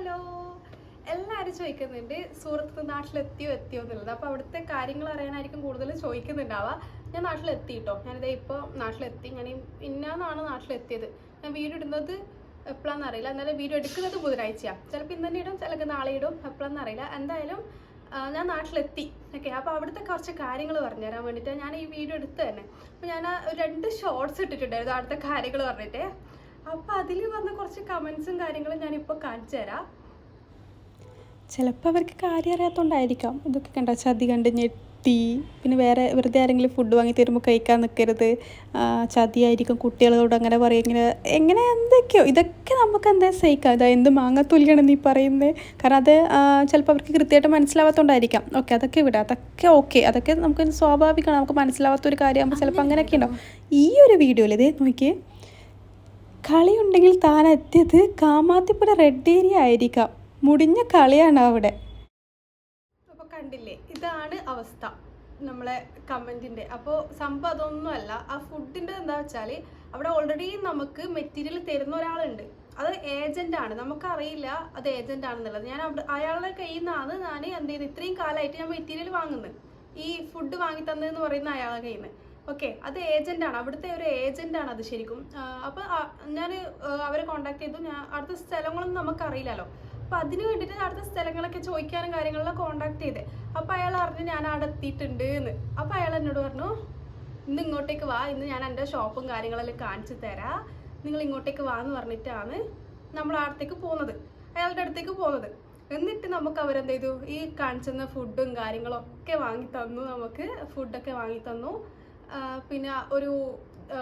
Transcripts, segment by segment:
Hello. എല്ലാവരും ചോദിക്കുന്നുണ്ട് സൂറത്ത് നാട്ടിലെത്തിയോ എത്തിയോ എന്നുള്ളത്. അപ്പോൾ അവിടുത്തെ കാര്യങ്ങൾ അറിയാനായിരിക്കും കൂടുതൽ ചോദിക്കുന്നുണ്ടാവുക. ഞാൻ നാട്ടിലെത്തി കേട്ടോ ഞാനിതേ ഇപ്പോൾ നാട്ടിലെത്തി. ഞാൻ ഇന്നാന്നാണ് നാട്ടിലെത്തിയത്. ഞാൻ വീഡിയോ ഇടുന്നത് എപ്പോഴാണെന്ന് അറിയില്ല. എന്നാലും വീഡിയോ എടുക്കുന്നത് ബുധനാഴ്ചയാണ് ചിലപ്പോൾ ഇന്ന് തന്നെ ഇടും ചിലപ്പോൾ നാളെ ഇടും. എപ്പോഴാണെന്ന് അറിയില്ല. എന്തായാലും ഞാൻ നാട്ടിലെത്തി. ഓക്കെ. അപ്പോൾ അവിടുത്തെ കുറച്ച് കാര്യങ്ങൾ പറഞ്ഞു പറഞ്ഞുതരാൻ വേണ്ടിയിട്ട് ഞാൻ ഈ വീഡിയോ എടുത്ത് തന്നെ. അപ്പോൾ ഞാൻ രണ്ട് ഷോർട്സ് ഇട്ടിട്ടുണ്ടായിരുന്നു അവിടുത്തെ കാര്യങ്ങൾ പറഞ്ഞിട്ട്. അപ്പോൾ അതിൽ വന്ന കുറച്ച് കമന്റ്സും കാര്യങ്ങളും ഞാനിപ്പോൾ കാണിച്ചു തരാം. ചിലപ്പോൾ അവർക്ക് കാര്യം അറിയാത്തതുകൊണ്ടായിരിക്കാം ഇതൊക്കെ കണ്ട ചതി കണ്ട് ഞെട്ടി. പിന്നെ വേറെ വെറുതെ ആരെങ്കിലും ഫുഡ് വാങ്ങി തരുമ്പോൾ കഴിക്കാൻ നിൽക്കരുത് ചതിയായിരിക്കും. കുട്ടികളോട് അങ്ങനെ പറയും. ഇങ്ങനെ എങ്ങനെ എന്തൊക്കെയോ. ഇതൊക്കെ നമുക്ക് എന്താ സഹിക്കാം. ഇതാ എന്ത് മാങ്ങത്തൊലിയാണ് നീ പറയുന്നത് കാരണം അത് ചിലപ്പോൾ അവർക്ക് കൃത്യമായിട്ട് മനസ്സിലാവാത്തതുകൊണ്ടായിരിക്കാം ഓക്കെ അതൊക്കെ വിടാം. അതൊക്കെ ഓക്കെ. അതൊക്കെ നമുക്ക് സ്വാഭാവികമാണ്. നമുക്ക് മനസ്സിലാവാത്ത ഒരു കാര്യമാകുമ്പോൾ ചിലപ്പോൾ അങ്ങനെയൊക്കെ ഉണ്ടാവും. ഈ ഒരു വീഡിയോയിൽ ഇതേ നോക്കിയേ. കളിയുണ്ടെങ്കിൽ താൻ എത്തിയത് കാമാത്തിപ്പുര റെഡ് ഏരിയ ആയിരിക്കാം. മുടിഞ്ഞ കളിയാണ് അവിടെ. അപ്പോൾ കണ്ടില്ലേ ഇതാണ് അവസ്ഥ നമ്മളെ കമന്റിന്റെ അപ്പോൾ സംഭവം അതൊന്നുമല്ല ആ ഫുഡിന്റെ എന്താ വെച്ചാൽ അവിടെ ഓൾറെഡി നമുക്ക് മെറ്റീരിയൽ തരുന്ന ഒരാളുണ്ട്. അത് ഏജന്റ് ആണ്. നമുക്കറിയില്ല അത് ഏജന്റ് ആണെന്നുള്ളത്. ഞാൻ അവിടെ അയാളുടെ കയ്യിൽ നിന്നാണ് ഞാൻ എന്ത് ചെയ്യുന്നത് ഇത്രയും കാലമായിട്ട് ഞാൻ മെറ്റീരിയൽ വാങ്ങുന്നത്. ഈ ഫുഡ് വാങ്ങി തന്നതെന്ന് പറയുന്ന അയാളുടെ കയ്യിൽ നിന്ന്. ഓക്കെ അത് ഏജന്റ് ആണ്. അവിടുത്തെ ഒരു ഏജന്റ് ആണ് അത് ശരിക്കും. അപ്പോൾ ഞാൻ അവരെ കോണ്ടാക്ട് ചെയ്തു. ഞാൻ അടുത്ത സ്ഥലങ്ങളൊന്നും നമുക്കറിയില്ലല്ലോ. അപ്പൊ അതിന് വേണ്ടിയിട്ട് അടുത്ത സ്ഥലങ്ങളൊക്കെ ചോദിക്കാനും കാര്യങ്ങളിലും കോണ്ടാക്ട് ചെയ്തേ. അപ്പൊ അയാൾ പറഞ്ഞു ഞാൻ അവിടെ എത്തിയിട്ടുണ്ട് എന്ന് അപ്പൊ അയാൾ എന്നോട് പറഞ്ഞു ഇന്ന് ഇങ്ങോട്ടേക്ക് വാ. ഇന്ന് ഞാൻ എന്റെ ഷോപ്പും കാര്യങ്ങളെല്ലാം കാണിച്ചു തരാം. നിങ്ങൾ ഇങ്ങോട്ടേക്ക് വാ എന്ന് പറഞ്ഞിട്ടാണ് നമ്മൾ അടുത്തേക്ക് പോകുന്നത്. അയാളുടെ അടുത്തേക്ക് പോകുന്നത്. എന്നിട്ട് നമുക്ക് അവരെന്ത് ചെയ്തു? ഈ കാണിച്ചുന്ന ഫുഡും കാര്യങ്ങളൊക്കെ വാങ്ങി തന്നു. നമുക്ക് ഫുഡൊക്കെ വാങ്ങി തന്നു. പിന്നെ ഒരു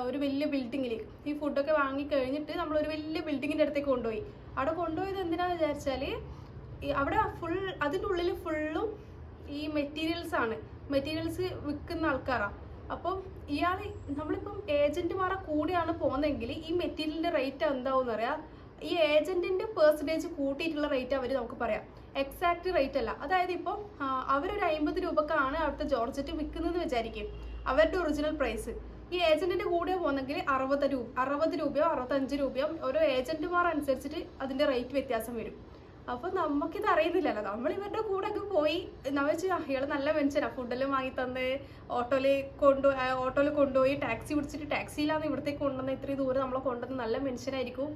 ഒരു വലിയ ബിൽഡിങ്ങിൽ ഈ ഫുഡൊക്കെ വാങ്ങി കഴിഞ്ഞിട്ട് നമ്മൾ ഒരു വലിയ ബിൽഡിങ്ങിന്റെ അടുത്തേക്ക് കൊണ്ടുപോയി. അവിടെ കൊണ്ടുപോയത് എന്തിനാന്ന് വിചാരിച്ചാൽ അവിടെ ഫുൾ അതിന്റെ ഉള്ളിൽ ഫുള്ളും ഈ മെറ്റീരിയൽസ് ആണ്. മെറ്റീരിയൽസ് വിൽക്കുന്ന ആൾക്കാരാണ് അപ്പം ഇയാൾ നമ്മളിപ്പം ഏജന്റുമാരെ കൂടെയാണ് പോകുന്നതെങ്കിൽ ഈ മെറ്റീരിയലിന്റെ റേറ്റ് എന്താവും അറിയാം? ഈ ഏജന്റിന്റെ പെർസെന്റേജ് കൂട്ടിയിട്ടുള്ള റേറ്റ് അവർ നമുക്ക് പറയാം. എക്സാക്ട് റേറ്റ് അല്ല. അതായത് ഇപ്പം അവരൊരു അമ്പത് രൂപക്കാണ് അവിടുത്തെ ജോർജറ്റ് വിൽക്കുന്നത് വിചാരിക്കും. അവരുടെ ഒറിജിനൽ പ്രൈസ് ഈ ഏജന്റിന്റെ കൂടെ പോകുന്നെങ്കിൽ അറുപത് രൂപ അറുപത് രൂപയോ അറുപത്തഞ്ച് രൂപയോ ഓരോ ഏജന്റുമാർ അനുസരിച്ചിട്ട് അതിന്റെ റേറ്റ് വ്യത്യാസം വരും. അപ്പൊ നമുക്കിത് അറിയുന്നില്ലല്ലോ. നമ്മൾ ഇവരുടെ കൂടെ ഒക്കെ പോയി. നമ്മൾ അയാൾ നല്ല മനുഷ്യനാ. ഫുഡെല്ലാം വാങ്ങി തന്ന് ഓട്ടോയിൽ കൊണ്ടു ഓട്ടോയിൽ കൊണ്ടുപോയി ടാക്സി പിടിച്ചിട്ട് ടാക്സിയിലാണ് ഇവിടത്തേക്ക് കൊണ്ടുവന്ന ഇത്രയും ദൂരം നമ്മളെ കൊണ്ടുവന്ന് നല്ല മനുഷ്യനായിരിക്കും.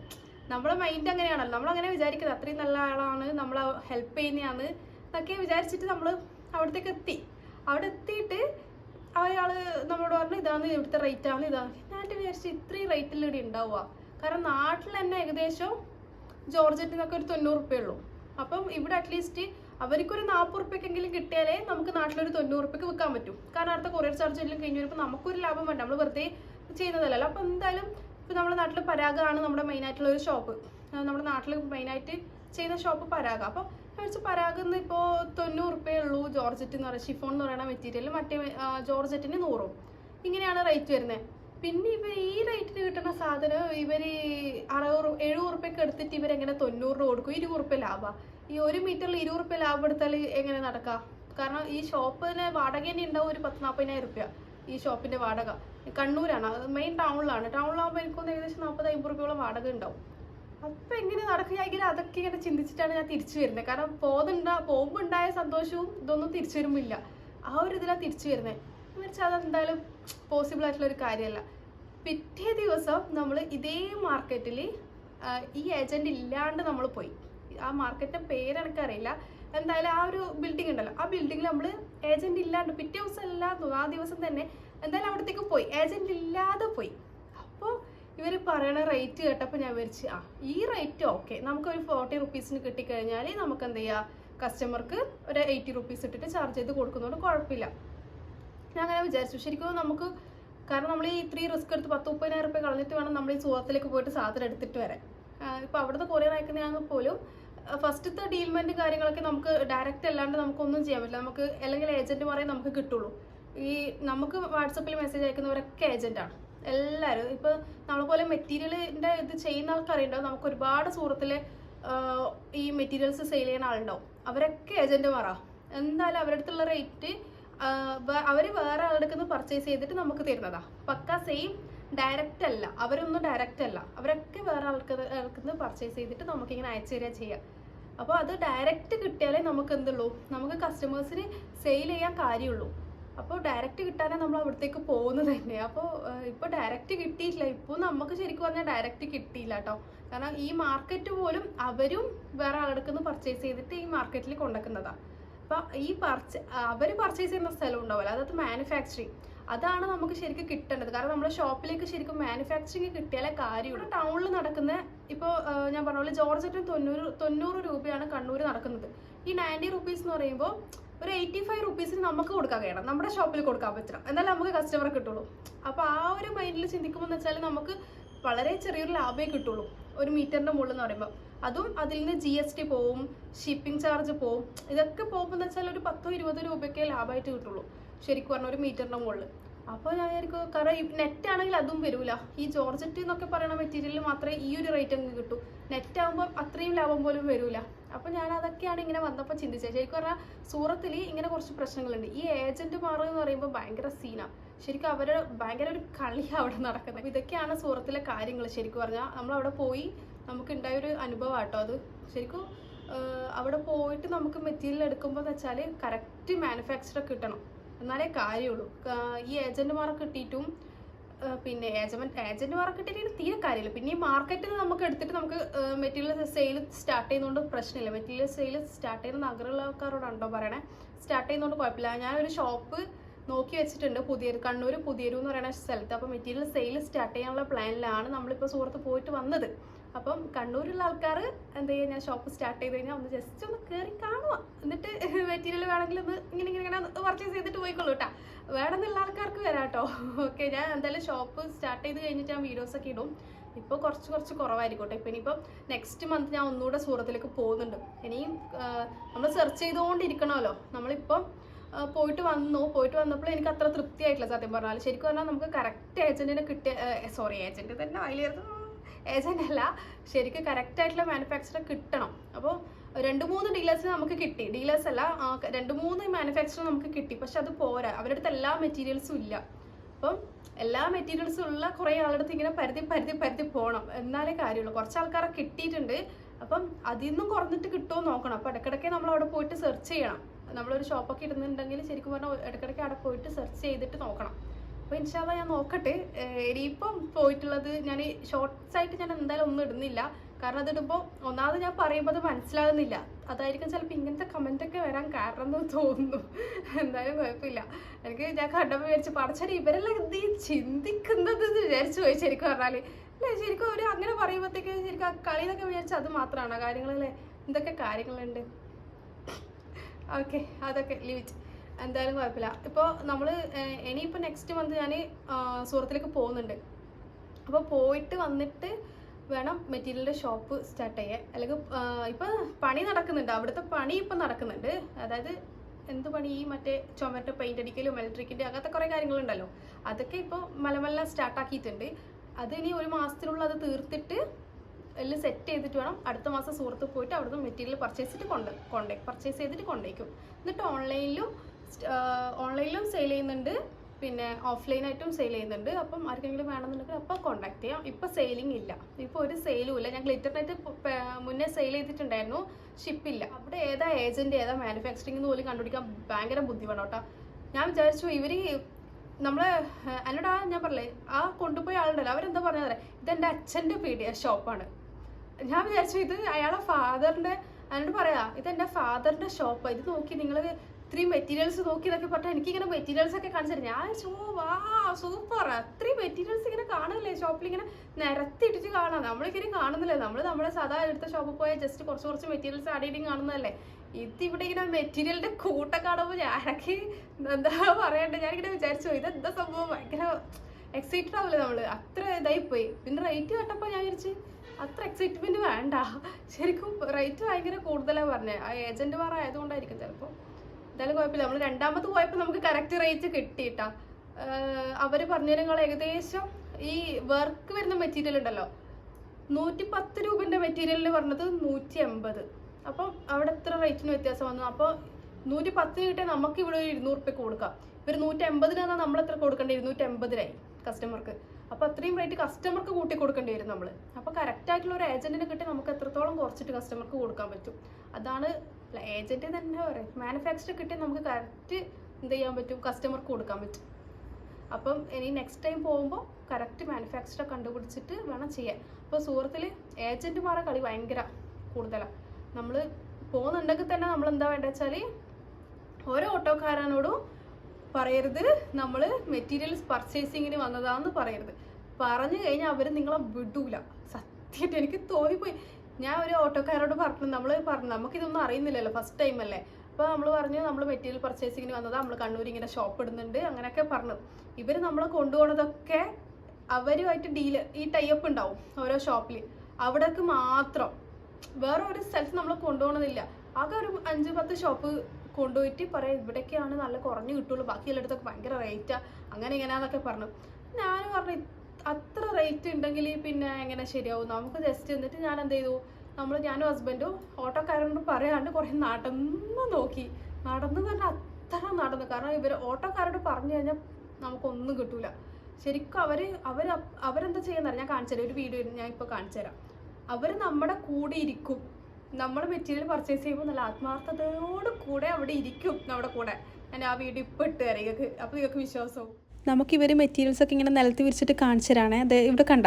നമ്മളെ മൈൻഡ് അങ്ങനെയാണല്ലോ. നമ്മൾ അങ്ങനെ വിചാരിക്കുന്നത് അത്രയും നല്ല ആളാണ്. നമ്മളെ ഹെൽപ്പ് ചെയ്യുന്നതാണ് എന്നൊക്കെ വിചാരിച്ചിട്ട് നമ്മൾ അവിടത്തേക്ക് എത്തി. അവിടെ എത്തിയിട്ട് അയാൾ നമ്മളോട് പറഞ്ഞു ഇതാണ് ഇവിടുത്തെ റേറ്റ് ആണ് ഇതാണ്. ഞാൻ വിചാരിച്ചു ഇത്രയും റേറ്റിൽ ഇവിടെ ഉണ്ടാവുക കാരണം നാട്ടിൽ തന്നെ ഏകദേശം ജോർജറ്റിനൊക്കെ ഒരു തൊണ്ണൂറ് റുപ്യ ഉള്ളൂ. അപ്പം ഇവിടെ അറ്റ്ലീസ്റ്റ് അവർക്കൊരു നാൽപ്പത് റുപ്യക്കെങ്കിലും കിട്ടിയാലേ നമുക്ക് നാട്ടിലൊരു തൊണ്ണൂറ് റുപ്യക്ക് വിൽക്കാൻ പറ്റും. കാരണം അടുത്ത കൊറിയർ ചാർജ് എല്ലാം കഴിഞ്ഞ് വരുമ്പോൾ നമുക്കൊരു ലാഭം വേണ്ട. നമ്മൾ വെറുതെ ചെയ്യുന്നതല്ലല്ലോ. അപ്പം എന്തായാലും ഇപ്പം നമ്മുടെ നാട്ടിൽ പരാഗമാണ് നമ്മുടെ മെയിൻ ആയിട്ടുള്ള ഒരു ഷോപ്പ് നമ്മുടെ നാട്ടിൽ മെയിനായിട്ട് ചെയ്യുന്ന ഷോപ്പ് പരാഗ. അപ്പോൾ കഴിച്ച് പരാഗന്ന് ഇപ്പോൾ തൊണ്ണൂറ് റുപ്യേ ഉള്ളൂ ജോർജറ്റ് എന്ന് പറയുന്നത് ഷിഫോൺ എന്ന് പറയുന്ന മെറ്റീരിയൽ മറ്റേ ജോർജറ്റിന് നൂറും. ഇങ്ങനെയാണ് റേറ്റ് വരുന്നത് പിന്നെ ഇവർ ഈ റേറ്റിന് കിട്ടുന്ന സാധനം ഇവർ അറുപത് എഴുപത് റുപ്യക്ക് എടുത്തിട്ട് ഇവരെങ്ങനെ തൊണ്ണൂറ് രൂപ കൊടുക്കും? ഇരുപത് റുപ്യ ലാഭമാണ് ഈ ഒരു മീറ്ററിൽ ഇരുപത് റുപ്യ ലാഭം എടുത്താൽ എങ്ങനെ നടക്കാം? കാരണം ഈ ഷോപ്പിന് വാടക തന്നെ ഉണ്ടാവും ഒരു പത്ത് നാൽപ്പതിനായിരം റുപ്യ ഈ ഷോപ്പിന്റെ വാടക. കണ്ണൂരാണ്. മെയിൻ ടൗണിലാണ് ടൗണിലാകുമ്പോൾ എനിക്കൊന്ന് ഏകദേശം നാൽപ്പത് അമ്പത് റുപ്യോളം വാടക ഉണ്ടാവും. അപ്പൊ എങ്ങനെ നടക്കുകയെങ്കിൽ അതൊക്കെ ഇങ്ങനെ ചിന്തിച്ചിട്ടാണ് ഞാൻ തിരിച്ചു വരുന്നത്. കാരണം പോകുന്നുണ്ടാ പോകുമ്പോൾ ഉണ്ടായ സന്തോഷവും ഇതൊന്നും തിരിച്ചു വരുമ്പില്ല ആ ഒരു ഇതിലാണ് തിരിച്ചു വരുന്നത് വെച്ചാൽ അതെന്തായാലും പോസിബിൾ ആയിട്ടുള്ള ഒരു കാര്യമല്ല. പിറ്റേ ദിവസം നമ്മൾ ഇതേ മാർക്കറ്റിൽ ഈ ഏജന്റ് ഇല്ലാണ്ട് നമ്മൾ പോയി. ആ മാർക്കറ്റിന്റെ പേര് എനിക്കറിയില്ല. എന്തായാലും ആ ഒരു ബിൽഡിംഗ് ഉണ്ടല്ലോ. ആ ബിൽഡിങ്ങിൽ നമ്മൾ ഏജന്റ് ഇല്ലാണ്ട് പിറ്റേ ദിവസം അല്ലാതെ ആ ദിവസം തന്നെ എന്തായാലും അവിടത്തേക്ക് പോയി. ഏജന്റ് ഇല്ലാതെ പോയി. ഇവർ പറയണ റേറ്റ് കേട്ടപ്പോൾ ഞാൻ വിചാരിച്ച് ആ ഈ റേറ്റ് ഓക്കെ നമുക്കൊരു ഫോർട്ടി റുപ്പീസിന് കിട്ടിക്കഴിഞ്ഞാൽ നമുക്ക് എന്ത് ചെയ്യാം? കസ്റ്റമർക്ക് ഒരു എയ്റ്റി റുപ്പീസ് ഇട്ടിട്ട് ചാർജ് ചെയ്ത് കൊടുക്കുന്നതുകൊണ്ട് കുഴപ്പമില്ല ഞാൻ അങ്ങനെ വിചാരിച്ചു. ശരിക്കും നമുക്ക് കാരണം നമ്മൾ ഈ ഇത്രയും റിസ്ക് എടുത്ത് പത്ത് മുപ്പതിനായിരം റുപ്യ കളഞ്ഞിട്ട് വേണം നമ്മൾ ഈ സുഹൃത്തിലേക്ക് പോയിട്ട് സാധനം എടുത്തിട്ട് വരാൻ. ഇപ്പം അവിടുന്ന് കൊറിയർ അയക്കുന്നതാണെങ്കിൽ പോലും ഫസ്റ്റത്തെ ഡീൽമെന്റ് കാര്യങ്ങളൊക്കെ നമുക്ക് ഡയറക്റ്റ് അല്ലാണ്ട് നമുക്കൊന്നും ചെയ്യാൻ പറ്റില്ല. നമുക്ക് അല്ലെങ്കിൽ ഏജന്റുമാരെ നമുക്ക് കിട്ടുള്ളൂ. ഈ നമുക്ക് വാട്സപ്പിൽ മെസ്സേജ് അയക്കുന്നവരൊക്കെ ഏജന്റാണ് എല്ലാവരും ഇപ്പോൾ നമ്മളെ പോലെ മെറ്റീരിയലിന്റെ ഇത് ചെയ്യുന്ന ആൾക്കാരുണ്ടാവും. നമുക്ക് ഒരുപാട് സുഹൃത്തിൽ ഈ മെറ്റീരിയൽസ് സെയിൽ ചെയ്യുന്ന ആളുണ്ടാവും. അവരൊക്കെ ഏജന്റുമാറാ എന്തായാലും അവരുടെ അടുത്തുള്ള റേറ്റ് അവർ വേറെ ആളുടെ നിന്ന് പർച്ചേസ് ചെയ്തിട്ട് നമുക്ക് തരുന്നതാ. പക്ക സെയിം ഡയറക്റ്റ് അല്ല. അവരൊന്നും ഡയറക്റ്റ് അല്ല. അവരൊക്കെ വേറെ ആൾക്ക് നിന്ന് പർച്ചേസ് ചെയ്തിട്ട് നമുക്കിങ്ങനെ അയച്ചു തരിക ചെയ്യാം. അപ്പോൾ അത് ഡയറക്റ്റ് കിട്ടിയാലേ നമുക്ക് എന്തുള്ളൂ? നമുക്ക് കസ്റ്റമേഴ്സിന് സെയിൽ ചെയ്യാൻ കാര്യമുള്ളൂ. അപ്പോൾ ഡയറക്റ്റ് കിട്ടാനേ നമ്മൾ അവിടത്തേക്ക് പോകുന്നത് തന്നെ. അപ്പോൾ ഇപ്പോൾ ഡയറക്റ്റ് കിട്ടിയിട്ടില്ല. ഇപ്പോൾ നമുക്ക് ശരിക്കും പറഞ്ഞാൽ ഡയറക്റ്റ് കിട്ടിയില്ല കേട്ടോ കാരണം ഈ മാർക്കറ്റ് പോലും അവരും വേറെ ആളെടുക്കുന്ന പർച്ചേസ് ചെയ്തിട്ട് ഈ മാർക്കറ്റിൽ കൊണ്ടുവക്കുന്നതാണ് അപ്പം ഈ പർച്ച അവർ പർച്ചേസ് ചെയ്യുന്ന സ്ഥലം ഉണ്ടാവില്ല അതായത് മാനുഫാക്ചറിങ് അതാണ് നമുക്ക് ശരിക്കും കിട്ടേണ്ടത്. കാരണം നമ്മുടെ ഷോപ്പിലേക്ക് ശരിക്കും മാനുഫാക്ചറിങ് കിട്ടിയാലേ കാര്യമുള്ളൂ ടൗണിൽ നടക്കുന്ന ഇപ്പോൾ ഞാൻ പറഞ്ഞ പോലെ ജോർജറ്റിന് തൊണ്ണൂറ് തൊണ്ണൂറ് രൂപയാണ് കണ്ണൂർ നടക്കുന്നത്. ഈ നയന്റി റുപ്പീസ് എന്ന് പറയുമ്പോൾ ഒരു എയ്റ്റി ഫൈവ് റുപ്പീസിന് നമുക്ക് കൊടുക്കാൻ കഴിയണം. നമ്മുടെ ഷോപ്പിൽ കൊടുക്കാൻ പറ്റണം. എന്നാലേ നമുക്ക് കസ്റ്റമർ കിട്ടുള്ളൂ. അപ്പോൾ ആ ഒരു മൈൻഡിൽ ചിന്തിക്കുമ്പോൾ എന്ന് വെച്ചാൽ നമുക്ക് വളരെ ചെറിയൊരു ലാഭമേ കിട്ടുള്ളൂ. ഒരു മീറ്ററിന്റെ മുകളിൽ എന്ന് പറയുമ്പോൾ അതും അതിൽ നിന്ന് ജി എസ് ടി പോവും ഷിപ്പിംഗ് ചാർജ് പോവും. ഇതൊക്കെ പോകുമ്പോൾ എന്ന് വെച്ചാൽ ഒരു പത്തോ ഇരുപതോ രൂപയൊക്കെ ലാഭമായിട്ട് കിട്ടുള്ളൂ. ശരിക്കും പറഞ്ഞാൽ ഒരു മീറ്ററിന്റെ മുകളിൽ. അപ്പോൾ ഞാൻ വിചാരിക്കും കാരണം നെറ്റ് ആണെങ്കിൽ അതും വരൂല. ഈ ജോർജറ്റ് എന്നൊക്കെ പറയുന്ന മെറ്റീരിയൽ മാത്രമേ ഈ ഒരു റേറ്റ് അങ്ങ് കിട്ടൂ. നെറ്റ് ആകുമ്പോൾ അത്രയും ലാഭം പോലും വരൂല. അപ്പോൾ ഞാൻ അതൊക്കെയാണ് ഇങ്ങനെ വന്നപ്പോൾ ചിന്തിച്ചത്. ശരിക്കും പറഞ്ഞാൽ സൂറത്തിൽ ഇങ്ങനെ കുറച്ച് പ്രശ്നങ്ങളുണ്ട്. ഈ ഏജന്റുമാർ എന്ന് പറയുമ്പോൾ ഭയങ്കര സീനാണ് ശരിക്കും അവർ ഭയങ്കര ഒരു കളിയാണ് അവിടെ നടക്കുന്നത്. ഇതൊക്കെയാണ് സൂറത്തിലെ കാര്യങ്ങൾ ശരിക്കും പറഞ്ഞാൽ നമ്മൾ അവിടെ പോയി നമുക്ക് ഉണ്ടായ ഒരു അനുഭവം ആട്ടോ അത്. ശരിക്കും അവിടെ പോയിട്ട് നമുക്ക് മെറ്റീരിയൽ എടുക്കുമ്പോൾ എന്ന് വെച്ചാൽ കറക്റ്റ് മാനുഫാക്ചർ കിട്ടണം. എന്നാലേ കാര്യമുള്ളൂ. ഈ ഏജന്റുമാരെ കിട്ടിയിട്ടും പിന്നെ ഏജന്റ് ഏജന്റുമാരെ കിട്ടിയിട്ട് തീരെ കാര്യമില്ല. പിന്നെ ഈ മാർക്കറ്റിൽ നമുക്ക് എടുത്തിട്ട് നമുക്ക് മെറ്റീരിയൽ സെയിൽ സ്റ്റാർട്ട് ചെയ്യുന്നതുകൊണ്ട് പ്രശ്നമില്ല. മെറ്റീരിയൽ സെയിൽ സ്റ്റാർട്ട് ചെയ്യുന്ന നഗരമുള്ള ആൾക്കാരോടാണോ പറയണേ? സ്റ്റാർട്ട് ചെയ്യുന്നതുകൊണ്ട് കുഴപ്പമില്ല. ഞാനൊരു ഷോപ്പ് നോക്കി വെച്ചിട്ടുണ്ട്. പുതിയ കണ്ണൂർ പുതിയൊരു എന്ന് പറയുന്ന സ്ഥലത്ത്. അപ്പോൾ മെറ്റീരിയൽ സെയിൽ സ്റ്റാർട്ട് ചെയ്യാനുള്ള പ്ലാനിലാണ് നമ്മളിപ്പോൾ സുഹൃത്ത് പോയിട്ട് വന്നത്. അപ്പം കണ്ണൂരുള്ള ആൾക്കാർ എന്ത് ചെയ്യുക ഞാൻ ഷോപ്പ് സ്റ്റാർട്ട് ചെയ്ത് കഴിഞ്ഞാൽ ഒന്ന് ജസ്റ്റ് ഒന്ന് കയറി കാണുക എന്നിട്ട് മെറ്റീരിയൽ വേണമെങ്കിൽ ഒന്ന് ഇങ്ങനെ ഇങ്ങനെ ഇങ്ങനെ പർച്ചേസ് ചെയ്തിട്ട് പോയിക്കോളൂ കേട്ടോ വേണമെന്നുള്ള ആൾക്കാർക്ക് വരാം കേട്ടോ ഓക്കെ ഞാൻ എന്തായാലും ഷോപ്പ് സ്റ്റാർട്ട് ചെയ്ത് കഴിഞ്ഞിട്ട് ഞാൻ വീഡിയോസൊക്കെ ഇടും. ഇപ്പോൾ കുറച്ച് കുറച്ച് കുറവായിരിക്കട്ടെ. ഇപ്പം ഇനിയിപ്പം നെക്സ്റ്റ് മന്ത് ഞാൻ ഒന്നുകൂടെ സൂറത്തിലേക്ക് പോകുന്നുണ്ട്. ഇനിയും നമ്മൾ സെർച്ച് ചെയ്തുകൊണ്ടിരിക്കണമല്ലോ. നമ്മളിപ്പം പോയിട്ട് വന്നു. പോയിട്ട് വന്നപ്പോൾ എനിക്ക് അത്ര തൃപ്തിയായിട്ടില്ല സത്യം പറഞ്ഞാൽ ശരിക്കും പറഞ്ഞാൽ നമുക്ക് കറക്റ്റ് ഏജന്റിനെ കിട്ടിയ സോറി ഏജന്റ് തന്നെ അതിലായിരുന്നു ഏജന്റ് അല്ല ശരിക്കും കറക്റ്റായിട്ടുള്ള മാനുഫാക്ചറർ കിട്ടണം. അപ്പോൾ രണ്ട് മൂന്ന് ഡീലേഴ്സ് നമുക്ക് കിട്ടി. ഡീലേഴ്സ് അല്ല രണ്ട് മൂന്ന് മാനുഫാക്ചർ നമുക്ക് കിട്ടി. പക്ഷെ അത് പോരാ. അവരുടെ അടുത്ത് എല്ലാ മെറ്റീരിയൽസും ഇല്ല. അപ്പം എല്ലാ മെറ്റീരിയൽസും ഉള്ള കുറേ ആളുടെ ഇങ്ങനെ പരിധി പരിധി പരിധി പോകണം എന്നാലേ കാര്യമുള്ളൂ. കുറച്ച് ആൾക്കാരെ കിട്ടിയിട്ടുണ്ട്. അപ്പം അതിൽ നിന്നും കുറഞ്ഞിട്ട് കിട്ടുമോ നോക്കണം. അപ്പം ഇടയ്ക്കിടയ്ക്ക് നമ്മൾ അവിടെ പോയിട്ട് സെർച്ച് ചെയ്യണം. നമ്മളൊരു ഷോപ്പൊക്കെ ഇടുന്നുണ്ടെങ്കിൽ ശരിക്കും പറഞ്ഞാൽ ഇടയ്ക്കിടയ്ക്ക് അവിടെ പോയിട്ട് സെർച്ച് ചെയ്തിട്ട് നോക്കണം. അപ്പോൾ ഇൻഷാല്ല ഞാൻ നോക്കട്ടെ. ഇനിയിപ്പം പോയിട്ടുള്ളത് ഞാൻ ഷോർട്ട്സ് ആയിട്ട് ഞാൻ എന്തായാലും ഒന്നും ഇടുന്നില്ല. കാരണം അതിടുമ്പോൾ ഒന്നാമത് ഞാൻ പറയുമ്പോൾ അത് മനസ്സിലാകുന്നില്ല. അതായിരിക്കും ചിലപ്പോൾ ഇങ്ങനത്തെ കമന്റൊക്കെ വരാൻ കാരണം എന്ന് തോന്നുന്നു. എന്തായാലും കുഴപ്പമില്ല. എനിക്ക് ഞാൻ കണ്ടപ്പോൾ വിചാരിച്ചു പഠിച്ചാൽ ഇവരെല്ലാം എന്ത് ചിന്തിക്കുന്നത്? എന്ന് വിചാരിച്ചു പോയി ശരിക്കും പറഞ്ഞാൽ അല്ലേ? ശരിക്കും ഒരു അങ്ങനെ പറയുമ്പോഴത്തേക്ക് ശരിക്കും ആ കളി എന്നൊക്കെ വിചാരിച്ചാൽ അത് മാത്രമാണ് കാര്യങ്ങളല്ലേ എന്തൊക്കെ കാര്യങ്ങളുണ്ട്? ഓക്കെ അതൊക്കെ ലിമിറ്റ് എന്തായാലും കുഴപ്പമില്ല. ഇപ്പോൾ നമ്മൾ ഇനിയിപ്പോൾ നെക്സ്റ്റ് മന്ത് ഞാൻ സൂറത്തിലേക്ക് പോകുന്നുണ്ട്. അപ്പോൾ പോയിട്ട് വന്നിട്ട് വേണം മെറ്റീരിയലിന്റെ ഷോപ്പ് സ്റ്റാർട്ട് ചെയ്യാൻ. അല്ലെങ്കിൽ ഇപ്പോൾ പണി നടക്കുന്നുണ്ട്. അവിടുത്തെ പണി ഇപ്പം നടക്കുന്നുണ്ട്. അതായത് എന്ത് പണി? ഈ മറ്റേ ചുമറ്റ പെയിന്റ് അടിക്കലും ഇലക്ട്രിക്കിന്റെ അങ്ങനത്തെ കുറേ കാര്യങ്ങളുണ്ടല്ലോ. അതൊക്കെ ഇപ്പോൾ മലമല്ല സ്റ്റാർട്ടാക്കിയിട്ടുണ്ട് അത് ഇനി ഒരു മാസത്തിനുള്ളിൽ അത് തീർത്തിട്ട് എല്ലാം സെറ്റ് ചെയ്തിട്ട് വേണം അടുത്ത മാസം സുഹൃത്ത് പോയിട്ട് അവിടുന്ന് മെറ്റീരിയൽ പർച്ചേസ് ചെയ്തിട്ട് കൊണ്ട് കൊണ്ടേ പർച്ചേസ് ചെയ്തിട്ട് കൊണ്ടേക്കും. എന്നിട്ട് ഓൺലൈനിലും ഓൺലൈനിലും സെയിൽ ചെയ്യുന്നുണ്ട്. പിന്നെ ഓഫ്ലൈനായിട്ടും സെയിൽ ചെയ്യുന്നുണ്ട്. അപ്പം ആർക്കെങ്കിലും വേണമെന്നുണ്ടെങ്കിൽ അപ്പോൾ കോൺടാക്ട് ചെയ്യാം. ഇപ്പോൾ സെയിലിംഗ് ഇല്ല. ഇപ്പോൾ ഒരു സെയിലും ഇല്ല. ഞാൻ ഗ്ലിറ്റർനെറ്റ് മുന്നേ സെയിൽ ചെയ്തിട്ടുണ്ടായിരുന്നു. ഷിപ്പില്ല അവിടെ ഏതാ ഏജന്റ് ഏതാ മാനുഫാക്ചറിംഗ് എന്ന് പോലും കണ്ടുപിടിക്കാൻ ഭയങ്കര ബുദ്ധിമുട്ടാണ് കേട്ടോ. ഞാൻ വിചാരിച്ചു ഇവർ നമ്മൾ എന്നോട് ആ ഞാൻ പറഞ്ഞില്ലേ ആ കൊണ്ടുപോയ ആളുണ്ടല്ലോ. അവരെന്താ പറഞ്ഞത് ഇതെന്റെ അച്ഛന്റെ പീഡിയ ഷോപ്പാണ്. ഞാൻ വിചാരിച്ചു ഇത് അയാളെ ഫാദറിന്റെ എന്നോട് പറയാ ഇത് ഫാദറിന്റെ ഷോപ്പാണ് ഇത് നോക്കി നിങ്ങൾ ഇത്രയും മെറ്റീരിയൽസ് നോക്കി ഇതൊക്കെ പറഞ്ഞാൽ എനിക്കിങ്ങനെ മെറ്റീരിയൽസ് ഒക്കെ കാണിച്ചു. ഞാൻ ചോ വാ സൂപ്പർ അത്രയും മെറ്റീരിയൽസ് ഇങ്ങനെ കാണുന്നില്ലേ? ഷോപ്പിൽ ഇങ്ങനെ നിരത്തിയിട്ടിട്ട് കാണാം. നമ്മളിങ്ങനെ കാണുന്നില്ലേ. നമ്മൾ നമ്മുടെ സാധാ എടുത്ത ഷോപ്പിൽ പോയാൽ ജസ്റ്റ് കുറച്ച് കുറച്ച് മെറ്റീരിയൽസ് ആഡ് ചെയ്തിട്ട് കാണുന്നതല്ലേ. ഇതിവിടെ ഇങ്ങനെ മെറ്റീരിയലിന്റെ കൂട്ടം കാണുമ്പോൾ ഞാനൊക്കെ എന്താ പറയണ്ടേ? ഞാനിങ്ങനെ വിചാരിച്ചു ഇതെന്താ സംഭവം? ഭയങ്കര എക്സൈറ്റഡ് ആവില്ലേ നമ്മൾ. അത്ര ഇതായി പോയി. പിന്നെ റേറ്റ് കേട്ടപ്പോൾ ഞാൻ വിചാരിച്ചു അത്ര എക്സൈറ്റ്മെന്റ് വേണ്ട. ശരിക്കും റേറ്റ് ഭയങ്കര കൂടുതലാണ് പറഞ്ഞത് ആ ഏജന്റുമാർ ആയതുകൊണ്ടായിരിക്കും ചിലപ്പോൾ എന്തായാലും കുഴപ്പമില്ല. നമ്മൾ രണ്ടാമത് പോയപ്പോൾ നമുക്ക് കറക്റ്റ് റേറ്റ് കിട്ടിയിട്ടാ. അവർ പറഞ്ഞതിനേക്കാൾ ഏകദേശം ഈ വർക്ക് വരുന്ന മെറ്റീരിയൽ ഉണ്ടല്ലോ. നൂറ്റി പത്ത് രൂപന്റെ മെറ്റീരിയലിൽ പറഞ്ഞത് നൂറ്റി എൺപത് അപ്പം അവിടെ എത്ര റേറ്റിന് വ്യത്യാസം വന്നു? അപ്പോൾ നൂറ്റി പത്തിന് കിട്ടിയാൽ നമുക്ക് ഇവിടെ ഒരു ഇരുന്നൂറ് റുപ്യ കൊടുക്കാം. ഇവർ നൂറ്റി എൺപതിനാണ് നമ്മൾ എത്ര കൊടുക്കേണ്ടത് ഇരുന്നൂറ്റി എൺപതിനായി കസ്റ്റമർക്ക് അപ്പോൾ അത്രയും റേറ്റ് കസ്റ്റമർക്ക് കൂട്ടി കൊടുക്കേണ്ടി വരും നമ്മൾ അപ്പോൾ കറക്റ്റ് ആയിട്ടുള്ള ഒരു ഏജന്റിനെ കിട്ടി നമുക്ക് എത്രത്തോളം കുറച്ചിട്ട് കസ്റ്റമർക്ക് കൊടുക്കാൻ പറ്റും? അതാണ് ഏജന്റ് തന്നെ പറയും മാനുഫാക്ചർ കിട്ടി നമുക്ക് കറക്റ്റ് എന്ത് ചെയ്യാൻ പറ്റും? കസ്റ്റമർക്ക് കൊടുക്കാൻ പറ്റും. അപ്പം ഇനി നെക്സ്റ്റ് ടൈം പോകുമ്പോൾ കറക്റ്റ് മാനുഫാക്ചറെ കണ്ടുപിടിച്ചിട്ട് വേണം ചെയ്യാൻ. അപ്പോൾ സൂറത്തിൽ ഏജന്റുമാരെ കളി ഭയങ്കര കൂടുതലാണ് നമ്മൾ പോകുന്നുണ്ടെങ്കിൽ തന്നെ നമ്മൾ എന്താ വേണ്ടത് വെച്ചാൽ ഓരോ ഓട്ടോക്കാരനോടും പറയരുത്. നമ്മൾ മെറ്റീരിയൽസ് പർച്ചേസിങ്ങിന് വന്നതാന്ന് പറയരുത്. പറഞ്ഞു കഴിഞ്ഞാൽ അവർ നിങ്ങളെ വിടൂല. സത്യമായിട്ട് എനിക്ക് തോന്നിപ്പോയി. ഞാൻ ഒരു ഓട്ടോക്കാരോട് പറഞ്ഞു നമ്മൾ പറഞ്ഞു നമുക്കിതൊന്നും അറിയുന്നില്ലല്ലോ ഫസ്റ്റ് ടൈം അല്ലേ? അപ്പോൾ നമ്മൾ പറഞ്ഞു നമ്മൾ മെറ്റീരിയൽ പർച്ചേസിങ്ങിന് വന്നതാ നമ്മൾ കണ്ണൂർ ഇങ്ങനെ ഷോപ്പ് ഇടുന്നുണ്ട് അങ്ങനെയൊക്കെ പറഞ്ഞു. ഇവർ നമ്മളെ കൊണ്ടുപോണതൊക്കെ അവരുമായിട്ട് ഡീൽ ഈ ടൈപ്പ് ഉണ്ടാവും ഓരോ ഷോപ്പിൽ അവിടേക്ക് മാത്രം. വേറെ ഒരു സ്ഥലത്ത് നമ്മൾ കൊണ്ടുപോകണമെന്നില്ല ആകെ ഒരു അഞ്ച് പത്ത് ഷോപ്പ് കൊണ്ടുപോയിട്ട് പറയാം ഇവിടേക്കാണ് നല്ല കുറഞ്ഞു കിട്ടുള്ളൂ ബാക്കിയുള്ളിടത്തൊക്കെ ഭയങ്കര റേറ്റാ അങ്ങനെ ഇങ്ങനെയാന്നൊക്കെ പറഞ്ഞു. ഞാൻ പറഞ്ഞു "ഇത് അത്ര റേറ്റ് ഉണ്ടെങ്കിൽ പിന്നെ എങ്ങനെ ശരിയാവും? നമുക്ക് ജസ്റ്റ് എന്നിട്ട് ഞാൻ എന്ത് ചെയ്തു? നമ്മൾ ഞാനും ഹസ്ബൻഡും ഓട്ടോക്കാരനോട് പറയാണ്ട് കുറേ നടന്ന് നോക്കി. നടന്ന് തന്നെ അത്ര നടന്നു. കാരണം ഇവർ ഓട്ടോക്കാരോട് പറഞ്ഞു കഴിഞ്ഞാൽ നമുക്കൊന്നും കിട്ടൂല. ശരിക്കും അവർ അവർ അവരെന്താ ചെയ്യുന്നത് ഞാൻ കാണിച്ചു തരാം ഒരു വീഡിയോ ഞാൻ ഇപ്പോൾ കാണിച്ചു തരാം അവർ നമ്മുടെ കൂടെ ഇരിക്കും. നമ്മൾ മെറ്റീരിയൽ പർച്ചേസ് ചെയ്യുമ്പോൾ നല്ല ആത്മാർത്ഥതയോട് കൂടെ അവിടെ ഇരിക്കും നമ്മുടെ കൂടെ. ഞാൻ ആ വീഡിയോ ഇപ്പോൾ ഇട്ട് തരാം. അപ്പോൾ നിങ്ങൾക്ക് വിശ്വാസവും. നമുക്ക് ഇവർ മെറ്റീരിയൽസ് ഒക്കെ ഇങ്ങനെ നിലത്ത് വിരിച്ചിട്ട് കാണിച്ചു തരാണേ അത് ഇവിടെ കണ്ട?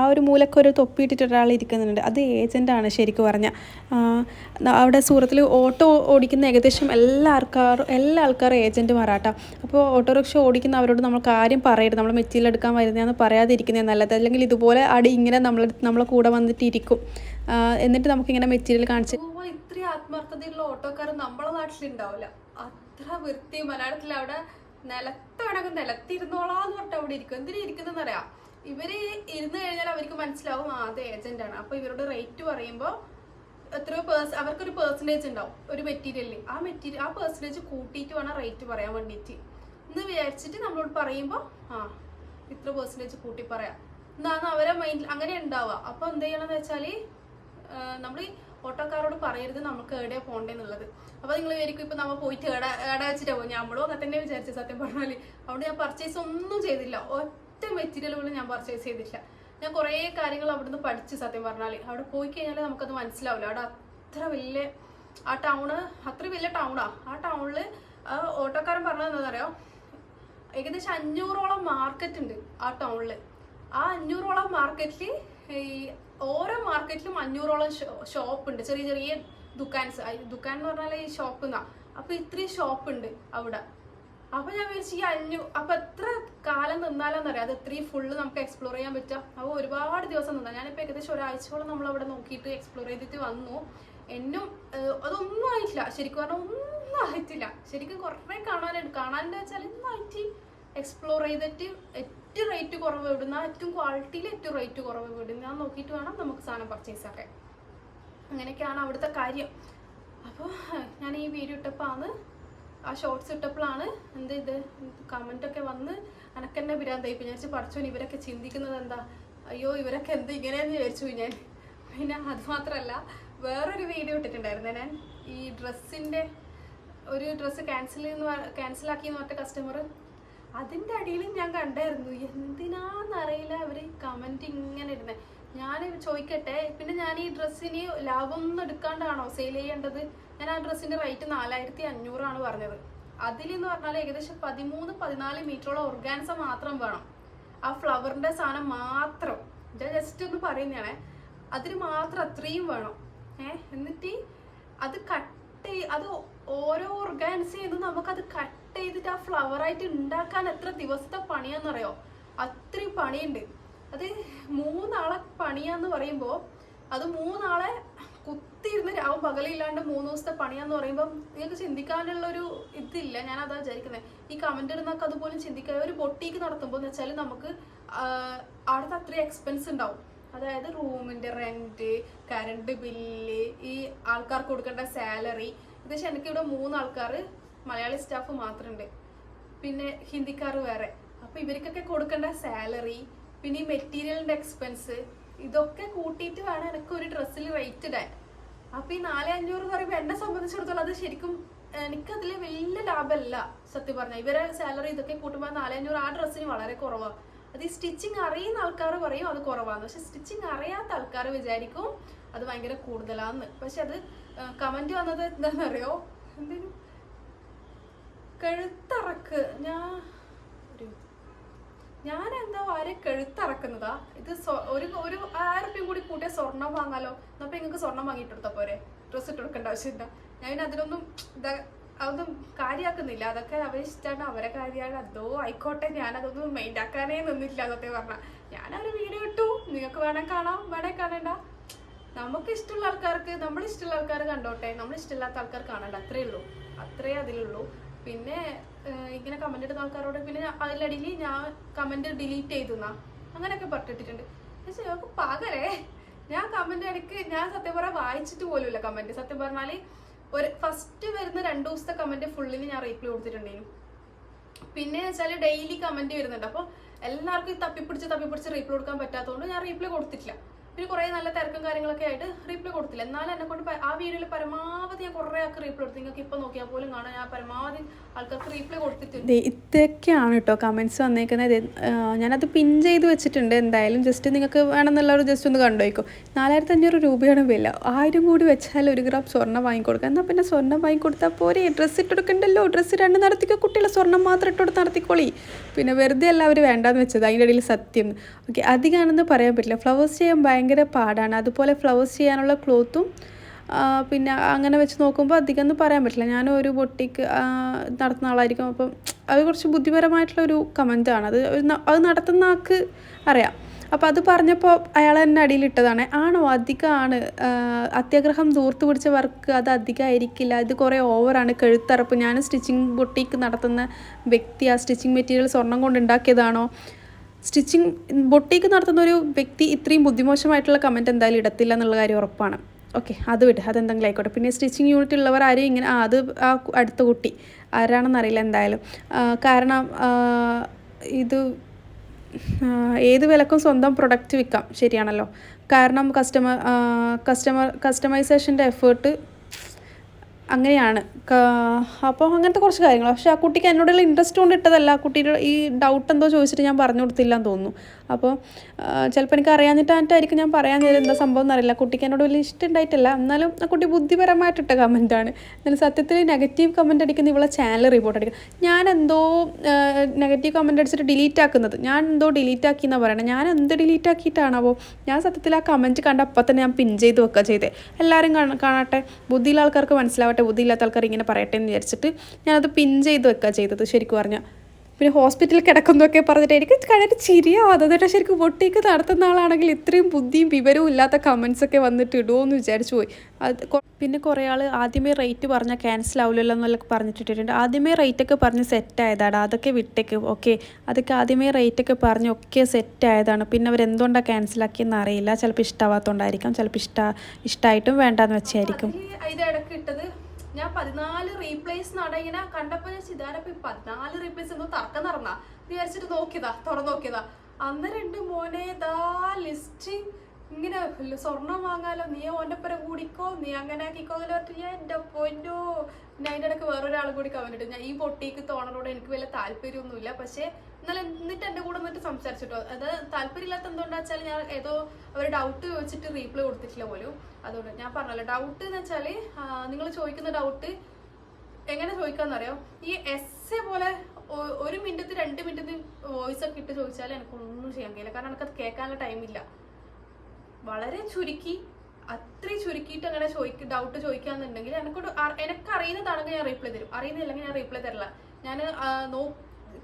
ആ ഒരു മൂലക്ക് ഒരു തൊപ്പി ഇട്ടിട്ട് ഒരാൾ ഇരിക്കുന്നുണ്ട്. അത് ഏജന്റാണ് ശരിക്കും പറഞ്ഞാൽ അവിടെ സൂറത്തിൽ ഓട്ടോ ഓടിക്കുന്ന ഏകദേശം എല്ലാ ആൾക്കാരും എല്ലാ ആൾക്കാരും ഏജന്റുമാരാട്ടാ അപ്പോൾ ഓട്ടോറിക്ഷ ഓടിക്കുന്ന അവരോട് നമ്മൾ കാര്യം പറയരുത്. നമ്മൾ മെറ്റീരിയൽ എടുക്കാൻ വരുന്നതെന്ന് പറയാതിരിക്കുന്നത് നല്ലത്. അല്ലെങ്കിൽ ഇതുപോലെ അടി ഇങ്ങനെ നമ്മൾ നമ്മളെ കൂടെ വന്നിട്ട് ഇരിക്കും എന്നിട്ട് നമുക്കിങ്ങനെ മെറ്റീരിയൽ കാണിച്ച് ഇത്രയും ആത്മാർത്ഥതയുള്ള ഓട്ടോക്കാർ നമ്മളെ നാട്ടിലുണ്ടാവില്ല അത്ര വൃത്തി മലയാളത്തിൽ അവിടെ നിലത്ത് വേണമെങ്കിൽ നിലത്തിരുന്നോളാന്ന് പറഞ്ഞിട്ട് അവിടെ ഇരിക്കും. എന്തിനാ ഇരിക്കുന്നതെന്ന് അറിയാം? ഇവർ ഇരുന്ന് കഴിഞ്ഞാൽ അവർക്ക് മനസ്സിലാവും ആ അത് ഏജന്റ് ആണ്. അപ്പൊ ഇവരോട് റേറ്റ് പറയുമ്പോൾ എത്രയോ പേഴ്സ് അവർക്കൊരു പേഴ്സന്റേജ് ഉണ്ടാവും ഒരു മെറ്റീരിയലിൽ ആ മെറ്റീരിയൽ ആ പേഴ്സന്റേജ് കൂട്ടിയിട്ട് വേണം റേറ്റ് പറയാൻ വേണ്ടിയിട്ട്. എന്ന് വിചാരിച്ചിട്ട് നമ്മളോട് പറയുമ്പോൾ ആ ഇത്ര പേഴ്സന്റേജ് കൂട്ടി പറയാം. എന്നാണ് അവരെ മൈൻഡിൽ അങ്ങനെ ഉണ്ടാവുക. അപ്പോൾ എന്ത് ചെയ്യണമെന്ന് വെച്ചാൽ നമ്മൾ ഓട്ടോക്കാരോട് പറയരുത് നമുക്ക് എവിടെയാണ് പോണ്ടേന്നുള്ളത്. അപ്പൊ നിങ്ങൾ വിചാരിക്കും ഇപ്പൊ നമ്മൾ പോയിട്ട് എവിടെ എവിടെ വെച്ചിട്ടാ പോകും നമ്മളും അങ്ങനെ തന്നെ വിചാരിച്ചു സത്യം പറഞ്ഞാൽ. അവിടെ ഞാൻ പർച്ചേസ് ഒന്നും ചെയ്തില്ല. ഒറ്റ മെറ്റീരിയൽ ഞാൻ പർച്ചേസ് ചെയ്തിട്ടില്ല ഞാൻ കുറേ കാര്യങ്ങൾ അവിടുന്ന് പഠിച്ചു സത്യം പറഞ്ഞാൽ. അവിടെ പോയി കഴിഞ്ഞാൽ നമുക്കത് മനസ്സിലാവില്ല. അവിടെ അത്ര വലിയ ആ ടൗണ് അത്ര വലിയ ടൗണാ ആ. ടൗണിൽ ഓട്ടോക്കാരൻ പറഞ്ഞത് എന്താണെന്നറിയോ ഏകദേശം അഞ്ഞൂറോളം മാർക്കറ്റ് ഉണ്ട് ആ ടൗണിൽ ആ അഞ്ഞൂറോളം മാർക്കറ്റിൽ ഈ ഓരോ മാർക്കറ്റിലും അഞ്ഞൂറോളം ഷോപ്പ് ഉണ്ട്. ചെറിയ ചെറിയ ദുക്കാൻസ് ദുക്കാൻ എന്ന് പറഞ്ഞാൽ ഈ ഷോപ്പ് എന്നാ അപ്പൊ ഇത്രയും ഷോപ്പ് ഉണ്ട് അവിടെ. അപ്പൊ ഞാൻ വിചാരിച്ചു ഈ അഞ്ഞു അപ്പൊ എത്ര കാലം നിന്നാലെന്നറിയാം? അത് ഇത്രയും ഫുള്ള് നമുക്ക് എക്സ്പ്ലോർ ചെയ്യാൻ പറ്റുക അപ്പോൾ ഒരുപാട് ദിവസം നിന്നാ. ഞാനിപ്പോ ഏകദേശം ഒരാഴ്ചയോളം നമ്മൾ അവിടെ നോക്കിയിട്ട് എക്സ്പ്ലോർ ചെയ്തിട്ട് വന്നു. എന്നും അതൊന്നും ആയിട്ടില്ല. ശരിക്കും പറഞ്ഞാൽ ഒന്നും ആയിട്ടില്ല. ശരിക്കും കുറേ കാണാനുണ്ട്. കാണാൻ വെച്ചാൽ ഒന്നായിട്ട് എക്സ്പ്ലോർ ചെയ്തിട്ട് ഏറ്റവും റേറ്റ് കുറവ് വിടുന്ന ഏറ്റവും ക്വാളിറ്റിയിൽ ഏറ്റവും റേറ്റ് കുറവ് വിടുന്ന നോക്കിയിട്ട് വേണം നമുക്ക് സാധനം പർച്ചേസ് ആക്കാൻ. അങ്ങനെയൊക്കെയാണ് അവിടുത്തെ കാര്യം. അപ്പോൾ ഞാൻ ഈ വീഡിയോ ഇട്ടപ്പോൾ ആണ് ആ ഷോർട്സ് ഇട്ടപ്പോഴാണ് എന്ത് ഇത്? കമന്റൊക്കെ വന്ന് എനക്കെന്നെ ഭ്രാന്തായി ഇപ്പം ഞാൻ പഠിച്ചോൻ ഇവരൊക്കെ ചിന്തിക്കുന്നത് എന്താ? അയ്യോ ഇവരൊക്കെ എന്ത് ഇങ്ങനെയെന്ന് വിചാരിച്ചു ഞാൻ. പിന്നെ അത് മാത്രമല്ല വേറൊരു വീഡിയോ ഇട്ടിട്ടുണ്ടായിരുന്നു ഞാൻ. ഈ ഡ്രസ്സിന്റെ ഒരു ഡ്രസ്സ് ക്യാൻസൽ ക്യാൻസൽ ആക്കി എന്ന് പറഞ്ഞ കസ്റ്റമർ അതിന്റെ അടിയിലും ഞാൻ കണ്ടായിരുന്നു. എന്തിനാന്നറിയില്ല അവർ കമന്റ് ഇങ്ങനെ ഇടുന്നത് ഞാൻ ചോദിക്കട്ടെ പിന്നെ ഞാൻ ഈ ഡ്രസ്സിന് ലാഭം ഒന്നും എടുക്കാണ്ടാണോ സെയിൽ ചെയ്യേണ്ടത്? ഞാൻ ആ ഡ്രസ്സിന്റെ റേറ്റ് നാലായിരത്തി അഞ്ഞൂറാണ് പറഞ്ഞത്. അതിലെന്ന് പറഞ്ഞാൽ ഏകദേശം പതിമൂന്ന് പതിനാല് മീറ്ററോളം ഓർഗാൻസ മാത്രം വേണം. ആ ഫ്ലവറിന്റെ സാധനം മാത്രം. ഞാൻ ജസ്റ്റ് ഒന്ന് പറയുന്നതാണേ. അതിന് മാത്രം അത്രയും വേണം. ഏഹ് എന്നിട്ട് അത് കട്ട് അത് ഓരോ ഓർഗാൻസ് ചെയ്ത് നമുക്കത് കട്ട് ചെയ്തിട്ട് ആ ഫ്ലവറായിട്ട് ഉണ്ടാക്കാൻ എത്ര ദിവസത്തെ പണിയാന്നറിയോ? അത്രയും പണിയുണ്ട്. അത് മൂന്നാളെ പണിയാന്ന് പറയുമ്പോൾ അത് മൂന്നാളെ കുത്തിയിരുന്ന് രാവും പകലില്ലാണ്ട് മൂന്ന് ദിവസത്തെ പണിയാന്ന് പറയുമ്പോൾ നിങ്ങൾക്ക് ചിന്തിക്കാനുള്ള ഒരു ഇതില്ല. ഞാൻ അതാ വിചാരിക്കുന്നത് ഈ കമന്റ് ഇടുന്നൊക്കെ അതുപോലും ചിന്തിക്കുക ഒരു ബൊട്ടീക്ക് നടത്തുമ്പോൾ എന്ന് വെച്ചാൽ നമുക്ക് അവിടുത്തെ അത്രയും എക്സ്പെൻസ് ഉണ്ടാവും. അതായത് റൂമിന്റെ റെന്റ് കറണ്ട് ബില്ല് ഈ ആൾക്കാർക്ക് കൊടുക്കേണ്ട സാലറി ഏകദേശം എനിക്ക് ഇവിടെ മൂന്ന് ആൾക്കാർ മലയാളി സ്റ്റാഫ് മാത്രമുണ്ട് പിന്നെ ഹിന്ദിക്കാർ വേറെ. അപ്പോൾ ഇവർക്കൊക്കെ കൊടുക്കേണ്ട സാലറി പിന്നെ ഈ മെറ്റീരിയലിന്റെ എക്സ്പെൻസ് ഇതൊക്കെ കൂട്ടിയിട്ട് വേണം എനിക്ക് ഒരു ഡ്രസ്സിൽ റേറ്റ് ഇടാൻ. അപ്പൊ ഈ നാല് അഞ്ഞൂറ് എന്ന് പറയുമ്പോൾ എന്നെ സംബന്ധിച്ചിടത്തോളം അത് ശരിക്കും എനിക്കതിൽ വലിയ ലാഭമല്ല സത്യം പറഞ്ഞാൽ ഇവരെ സാലറി ഇതൊക്കെ കൂട്ടുമ്പോൾ നാല് അഞ്ഞൂറ് ആ ഡ്രസ്സിന് വളരെ കുറവാണ് അത് ഈ സ്റ്റിച്ചിങ് അറിയുന്ന ആൾക്കാർ പറയും അത് കുറവാണ് പക്ഷെ സ്റ്റിച്ചിങ് അറിയാത്ത ആൾക്കാർ വിചാരിക്കും അത് ഭയങ്കര കൂടുതലാന്ന്. പക്ഷെ അത് കമന്റ് വന്നത് എന്താണെന്നറിയോ എന്തേലും കഴുത്തറക്ക്. ഞാൻ ഞാൻ എന്താ ആരെ കഴുത്തിറക്കുന്നതാ? ഇത് ഒരു ഒരു ആയിരം കൂടി കൂട്ടിയ സ്വർണം വാങ്ങാലോ? എന്നപ്പോ നിങ്ങൾക്ക് സ്വർണം വാങ്ങിയിട്ട് കൊടുത്താ പോരെ? ഡ്രസ്സ് ഇട്ട് കൊടുക്കേണ്ട ആവശ്യമില്ല. ഞാൻ അതിനൊന്നും അതൊന്നും കാര്യമാക്കുന്നില്ല അതൊക്കെ അവരെ ഇഷ്ടമാണ് അവരെ കാര്യമാണ് അതോ ആയിക്കോട്ടെ. ഞാൻ അതൊന്നും മൈൻഡ് ആക്കാനേ നിന്നില്ല അതൊക്കെ പറഞ്ഞ. ഞാൻ ഒരു വീഡിയോ ഇട്ടു. നിങ്ങൾക്ക് വേണേ കാണാം. വേണേ കാണണ്ട. നമുക്ക് ഇഷ്ടമുള്ള ആൾക്കാർക്ക് നമ്മൾ ഇഷ്ടമുള്ള ആൾക്കാർ കണ്ടോട്ടെ. നമ്മൾ ഇഷ്ടമില്ലാത്ത ആൾക്കാർ കാണണ്ട. അത്രേ ഉള്ളൂ അത്രേ അതിലുള്ളൂ. പിന്നെ ഇങ്ങനെ കമന്റ് ഇടുന്ന ആൾക്കാരോട് പിന്നെ അതിലടിയിൽ ഞാൻ കമന്റ് ഡിലീറ്റ് ചെയ്തുന്നാ. അങ്ങനെയൊക്കെ പറഞ്ഞിട്ടിട്ടുണ്ട്. പക്ഷെ ഞങ്ങൾക്ക് പകരേ ഞാൻ കമന്റ് ഇടയ്ക്ക് ഞാൻ സത്യം പറയാൻ വായിച്ചിട്ട് പോലുമില്ല കമന്റ് സത്യം പറഞ്ഞാൽ ഒരു ഫസ്റ്റ് വരുന്ന രണ്ട് ദിവസത്തെ കമന്റ് ഫുള്ളിന് ഞാൻ റീപ്ലൈ കൊടുത്തിട്ടുണ്ടായിരുന്നു. പിന്നെ വെച്ചാൽ ഡെയിലി കമന്റ് വരുന്നുണ്ട്. അപ്പോൾ എല്ലാവർക്കും തപ്പിപ്പിടിച്ച് തപ്പിപ്പിടിച്ച് റീപ്ലൈ കൊടുക്കാൻ പറ്റാത്തതുകൊണ്ട് ഞാൻ റീപ്ലൈ കൊടുത്തിട്ടില്ല. പിന്നെ കുറേ നല്ല തിരക്കും കാര്യങ്ങളൊക്കെ ആയിട്ട് റീപ്ലൈ കൊടുത്തില്ല. എന്നാലും എന്നെ കൊണ്ട് ആ വീഡിയോയിൽ പരമാവധി ഞാൻ കുറേ ആൾക്ക് റീപ്ലൈ കൊടുത്തു. നിങ്ങൾക്ക് ഇപ്പോൾ നോക്കിയാൽ പോലും കാണാൻ ഞാൻ പരമാവധി ആൾക്കാർക്ക് റീപ്ലൈ കൊടുത്തിട്ടുണ്ട്. ഇതൊക്കെയാണ് കേട്ടോ കമൻസ് വന്നേക്കുന്നത്. ഞാനത് പിൻ ചെയ്ത് വെച്ചിട്ടുണ്ട്. എന്തായാലും ജസ്റ്റ് നിങ്ങൾക്ക് വേണമെന്നുള്ളവർ ജസ്റ്റ് ഒന്ന് കണ്ടുപോയിക്കോ നാലായിരത്തി അഞ്ഞൂറ് രൂപയാണ് വില. ആയിരം കൂടി വെച്ചാൽ ഒരു ഗ്രാം സ്വർണം വാങ്ങിക്കൊടുക്കാം. എന്നാൽ പിന്നെ സ്വർണം വാങ്ങിക്കൊടുത്താൽ പോരെ. ഡ്രസ്സ് ഇട്ടെടുക്കണ്ടല്ലോ ഡ്രസ്സ് രണ്ട് നടത്തിക്കോ. കുട്ടികളെ സ്വർണം മാത്രം ഇട്ടെടുത്ത് നടത്തിക്കോളി. പിന്നെ വെറുതെ അല്ല അവർ വേണ്ടാന്ന് വെച്ചത്. അതിന്റെ ഇടയിൽ സത്യം. ഓക്കെ അധികമാണെന്ന് പറയാൻ പറ്റില്ല. ഫ്ലവേഴ്സ് ചെയ്യാൻ ഭയങ്കര പാടാണ്. അതുപോലെ ഫ്ലവേഴ്സ് ചെയ്യാനുള്ള ക്ലോത്തും പിന്നെ അങ്ങനെ വെച്ച് നോക്കുമ്പോൾ അധികം ഒന്നും പറയാൻ പറ്റില്ല. ഞാൻ ഒരു ബൊട്ടിക്ക് നടത്തുന്ന ആളായിരിക്കും. അപ്പം അത് കുറച്ച് ബുദ്ധിപരമായിട്ടുള്ള ഒരു കമന്റാണ് അത് അത് നടത്തുന്ന ആൾക്ക് അറിയാം. അപ്പോൾ അത് പറഞ്ഞപ്പോൾ അയാൾ എന്നെ അടിയിലിട്ടതാണ് ആണോ? അധികമാണ് അത്യാഗ്രഹം ദൂർത്ത് പിടിച്ച വർക്ക് അത് അധികമായിരിക്കില്ല ഇത് കുറേ ഓവറാണ് കഴുത്തറപ്പ്. ഞാൻ സ്റ്റിച്ചിങ് ബൊട്ടിക്ക് നടത്തുന്ന വ്യക്തി ആ സ്റ്റിച്ചിങ് മെറ്റീരിയൽ സ്വർണം കൊണ്ട് ഉണ്ടാക്കിയതാണോ? സ്റ്റിച്ചിങ് ബൊട്ടീക്ക് നടത്തുന്ന ഒരു വ്യക്തി ഇത്രയും ബുദ്ധിമോശമായിട്ടുള്ള കമന്റ് എന്തായാലും ഇടത്തില്ല എന്നുള്ള കാര്യം ഉറപ്പാണ്. ഓക്കെ അത് വിട്ട് അതെന്തെങ്കിലും ആയിക്കോട്ടെ. പിന്നെ സ്റ്റിച്ചിങ് യൂണിറ്റ് ഉള്ളവർ ആരും ഇങ്ങനെ ആ അത് ആ അടുത്ത കുട്ടി ആരാണെന്ന് അറിയില്ല എന്തായാലും. കാരണം ഇത് ഏത് വിലക്കും സ്വന്തം പ്രൊഡക്റ്റ് വിൽക്കാം ശരിയാണല്ലോ. കാരണം കസ്റ്റമർ കസ്റ്റമർ കസ്റ്റമൈസേഷന്റെ എഫേർട്ട് അങ്ങനെയാണ്. അപ്പോൾ അങ്ങനത്തെ കുറച്ച് കാര്യങ്ങൾ പക്ഷേ ആ കുട്ടിക്ക് എന്നോടുള്ള ഇൻട്രസ്റ്റ് കൊണ്ട് ഇട്ടതല്ല. ആ കുട്ടിയുടെ ഈ ഡൗട്ട് എന്തോ ചോദിച്ചിട്ട് ഞാൻ പറഞ്ഞു കൊടുത്തില്ല എന്ന് തോന്നുന്നു അപ്പോൾ ചിലപ്പോൾ എനിക്ക് അറിയാഞ്ഞിട്ടായിട്ടായിരിക്കും ഞാൻ പറയാൻ നേരം എന്താ സംഭവം എന്നറിയില്ല കുട്ടിക്ക് എന്നോട് വലിയ ഇഷ്ടം ഉണ്ടായിട്ടില്ല. എന്നാലും ആ കുട്ടി ബുദ്ധിപരമായിട്ടിട്ട കമന്റാണ് എന്നാലും സത്യത്തിൽ നെഗറ്റീവ് കമന്റ് അടിക്കുന്ന ഇവളെ ചാനൽ റിപ്പോർട്ട് അടിക്കുന്നത് ഞാൻ എന്തോ നെഗറ്റീവ് കമന്റ് അടിച്ചിട്ട് ഡിലീറ്റ് ആക്കുന്നത്. ഞാൻ എന്തോ ഡിലീറ്റ് ആക്കി എന്നാണ് പറയണത് ഞാൻ എന്ത് ഡിലീറ്റ് ആക്കിയിട്ടാണോ ഞാൻ സത്യത്തിൽ ആ കമന്റ് കണ്ട അപ്പം തന്നെ ഞാൻ പിൻ ചെയ്ത് വെക്കുക ചെയ്തേ. എല്ലാവരും കാണ- കാണട്ടെ. ബുദ്ധിയുള്ള ആൾക്കാർക്ക് മനസ്സിലാവട്ടെ. ബുദ്ധിയില്ലാത്ത ആൾക്കാർ ഇങ്ങനെ പറയട്ടെ എന്ന് വിചാരിച്ചിട്ട് ഞാനത് പിൻ ചെയ്ത് വെക്കുക ചെയ്തത്. ശരിക്കും പറഞ്ഞാൽ പിന്നെ ഹോസ്പിറ്റലിൽ കിടക്കുന്നതൊക്കെ പറഞ്ഞിട്ട് എനിക്ക് കഴിഞ്ഞിട്ട് ചിരിയാവാതെ അതെന്നിട്ട് ശരിക്കും പൊട്ടിക്ക് നടത്തുന്ന ആളാണെങ്കിൽ ഇത്രയും ബുദ്ധിയും വിവരവും ഇല്ലാത്ത കമൻസ് ഒക്കെ വന്നിട്ട് ഇടുമോ എന്ന് വിചാരിച്ചു പോയി. അത് പിന്നെ കുറേ ആൾ ആദ്യമേ റേറ്റ് പറഞ്ഞാൽ ക്യാൻസൽ ആവില്ലല്ലോ എന്നൊക്കെ പറഞ്ഞിട്ടിട്ടുണ്ട്. ആദ്യമേ റേറ്റ് ഒക്കെ പറഞ്ഞ് സെറ്റ് ആയതാണ്. അതൊക്കെ വിട്ടേക്ക്. ഓക്കെ അതൊക്കെ ആദ്യമേ റേറ്റ് ഒക്കെ പറഞ്ഞ് ഒക്കെ സെറ്റ് ആയതാണ്. പിന്നെ അവരെന്തുകൊണ്ടാണ് ക്യാൻസൽ ആക്കിയെന്ന് അറിയില്ല. ചിലപ്പോൾ ഇഷ്ടമാവാത്തതുകൊണ്ടായിരിക്കാം ചിലപ്പോൾ ഇഷ്ട ഇഷ്ടമായിട്ടും വേണ്ടാന്ന് വെച്ചായിരിക്കും. ഇത് ഇടയ്ക്ക് ഇട്ടത് ഞാൻ പതിനാല് റീപ്ലേസ് നട ഇങ്ങനെ കണ്ടപ്പോ ഞാൻ ചിതാരപ്പ പതിനാല് റീപ്ലേസ് എന്തോ തർക്കം നടന്ന. വിചാരിച്ചിട്ട് നോക്കിയതാ തുറന്നു നോക്കിയതാ. അന്നേരം ഉണ്ട് മോനെ ദാ ലിസ്റ്റ് ഇങ്ങനെ സ്വർണം വാങ്ങാലോ? നീ ഓന്റെ പര കൂടിക്കോ? നീ അങ്ങനെ ആക്കിക്കോ എന്ന് പറഞ്ഞിട്ട് ഞാൻ എന്റെ പൊന്നോ. പിന്നെ അതിന്റെ ഇടയ്ക്ക് വേറൊരാളും കൂടി കമന്റ് ഞാൻ ഈ പൊട്ടിക്ക് തോണറോട് എനിക്ക് വലിയ താല്പര്യമൊന്നുമില്ല. പക്ഷേ എന്നാലും എന്നിട്ട് എന്റെ കൂടെ വന്നിട്ട് സംസാരിച്ചിട്ടോ. അത് താല്പര്യമില്ലാത്ത എന്തുകൊണ്ടാ വെച്ചാൽ ഞാൻ ഏതോ അവർ ഡൗട്ട് ചോദിച്ചിട്ട് റീപ്ലൈ കൊടുത്തിട്ടില്ല പോലും. അതുകൊണ്ട് ഞാൻ പറഞ്ഞല്ലോ ഡൗട്ട് എന്ന് വെച്ചാൽ നിങ്ങൾ ചോദിക്കുന്ന ഡൗട്ട് എങ്ങനെ ചോദിക്കാന്നറിയോ ഈ എസ് എ പോലെ ഒരു മിനിറ്റ് രണ്ട് മിനിറ്റ് വോയിസ് ഒക്കെ ഇട്ട് ചോദിച്ചാൽ എനിക്കൊന്നും ചെയ്യാൻ കഴിയില്ല. കാരണം എനിക്കത് കേൾക്കാനുള്ള ടൈമില്ല വളരെ ചുരുക്കി അത്രയും ചുരുക്കിയിട്ട് അങ്ങനെ ചോദിക്ക ഡൗട്ട് ചോദിക്കാന്നുണ്ടെങ്കിൽ എനിക്കോട് എനിക്ക് അറിയുന്നതാണെങ്കിൽ ഞാൻ റീപ്ലൈ തരും. അറിയുന്നില്ലെങ്കിൽ ഞാൻ റീപ്ലൈ തരില്ല. ഞാൻ നോ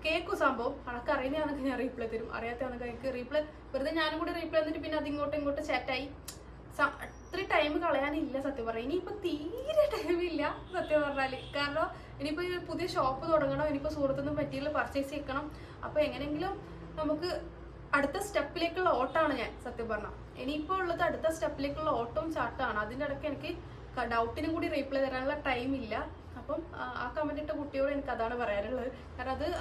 കേൾക്കും സംഭവം. അനക്ക് അറിയുന്നതാണെങ്കിൽ ഞാൻ റീപ്ലൈ തരും. അറിയാത്തതാണെങ്കിൽ എനിക്ക് റീപ്ലൈ വെറുതെ ഞാനും കൂടി റീപ്ലൈ തന്നിട്ട് പിന്നെ അത് ഇങ്ങോട്ടും ഇങ്ങോട്ടും ചാറ്റായി അത്ര ടൈം കളയാനില്ല സത്യം പറഞ്ഞാൽ ഇനിയിപ്പോൾ തീരെ ടൈം ഇല്ല സത്യം പറഞ്ഞാൽ. കാരണം ഇനിയിപ്പോ ഈ പുതിയ ഷോപ്പ് തുടങ്ങണം. ഇനിയിപ്പോ സുഹൃത്തുനിന്ന് മെറ്റീരിയൽ പർച്ചേസ് ചെയ്യണം. അപ്പോൾ എങ്ങനെയെങ്കിലും നമുക്ക് അടുത്ത സ്റ്റെപ്പിലേക്കുള്ള ഓട്ടമാണ് ഞാൻ സത്യം പറഞ്ഞാൽ ഇനിയിപ്പോൾ ഉള്ളത് അടുത്ത സ്റ്റെപ്പിലേക്കുള്ള ഓട്ടവും ചാട്ടമാണ് അതിന്റെ ഇടയ്ക്ക് എനിക്ക് ഡൗട്ടിനും കൂടി റീപ്ലൈ തരാനുള്ള ടൈം ഇല്ല. അപ്പം ആ, കമന്റ് ഇട്ട കുട്ടിയോട് എനിക്ക് അതാണ് പറയാനുള്ളത്. കാരണം അത്